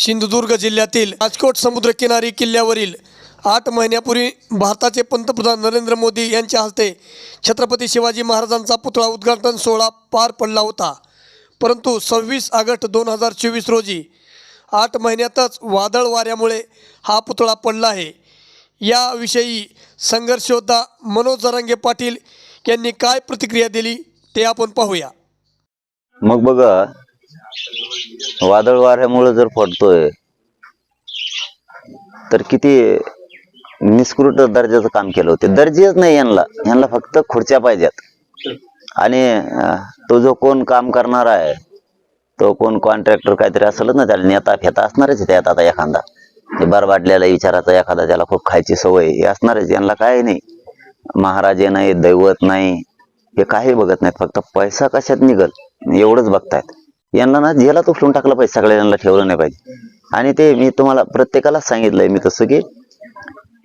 सिंधुदुर्ग जिल्ह्यातील राजकोट समुद्रकिनारी किल्ल्यावरील आठ महिन्यापूर्वी भारताचे पंतप्रधान नरेंद्र मोदी यांच्या हस्ते छत्रपती शिवाजी महाराजांचा पुतळा उद्घाटन सोहळा पार पडला होता. परंतु सव्वीस ऑगस्ट दोन हजार चोवीस रोजी आठ महिन्यातच वादळ वाऱ्यामुळे हा पुतळा पडला आहे. याविषयी संघर्षयोद्धा मनोज जरांगे पाटील यांनी काय प्रतिक्रिया दिली ते आपण पाहूया. मग बघा वादळ वाऱ्यामुळे जर पडतोय तर किती निष्कृत दर्जाचं काम केलं होतं. दर्जेच नाही यांना. यांना फक्त खुर्च्या पाहिजेत. आणि तो जो कोण काम करणार आहे तो कोण कॉन्ट्रॅक्टर काहीतरी असेलच ना त्याला नेता फेता असणारच त्यात आता एखादा. हे बरबाटलेला विचाराचा एखादा त्याला खूप खायची सवय हे असणारच यांना काय नाही. महाराजे नाही दैवत नाही हे काही बघत नाहीत. फक्त पैसा कशात निघल? एवढंच बघतायत. यांना ना जेलात उचलून टाकलं पाहिजे सगळ्यांना ठेवलं नाही पाहिजे. आणि ते मी तुम्हाला प्रत्येकाला सांगितलंय मी तसं की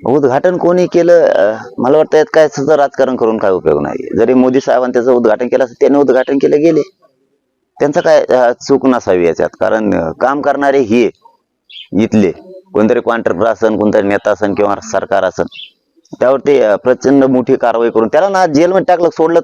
उद्घाटन कोणी केलं मला वाटतं यात काय सुद्धा राजकारण करून काय उपयोग नाही. जरी मोदी साहेबांनी त्याचं उद्घाटन केलं असं त्यांनी उद्घाटन केलं गेले. त्यांचं काय चूक नसावी याच्यात. कारण काम करणारे हे इथले कोणतरी कॉन्ट्रॅक्टर असन कोणतरी नेता असन किंवा सरकार असन त्यावर ते प्रचंड मोठी कारवाई करून त्याला ना जेलमध्ये टाकलं सोडलं